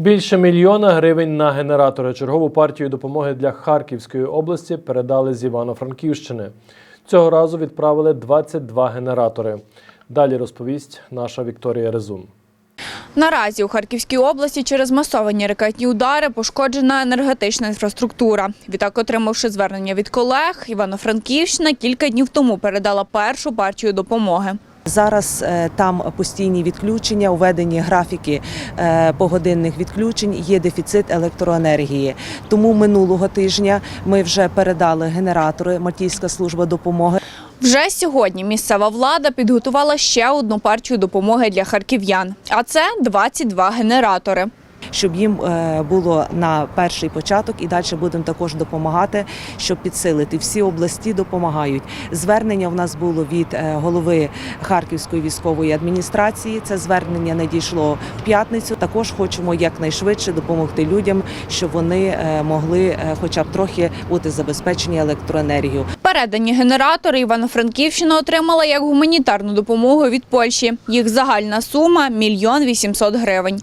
Більше мільйона гривень на генератори. Чергову партію допомоги для Харківської області передали з Івано-Франківщини. Цього разу відправили 22 генератори. Далі розповість наша Вікторія Резун. Наразі у Харківській області через масовані ракетні удари пошкоджена енергетична інфраструктура. Відтак, отримавши звернення від колег, Івано-Франківщина кілька днів тому передала першу партію допомоги. Зараз е, там постійні відключення, уведені графіки е, погодинних відключень, є дефіцит електроенергії. Тому минулого тижня ми вже передали генератори Мальтійська служба допомоги. Вже сьогодні місцева влада підготувала ще одну партію допомоги для харків'ян, а це 22 генератори. Щоб їм е, було на перший початок і далі будемо також допомагати, щоб підсилити. Всі області допомагають. Звернення в нас було від е, голови Харківської військової адміністрації. Це звернення надійшло в п'ятницю. Також хочемо якнайшвидше допомогти людям, щоб вони е, могли, хоча б трохи бути забезпечені електроенергією. Передані генератори Івано-Франківщина отримала як гуманітарну допомогу від Польщі. Їх загальна сума – мільйон 800 гривень.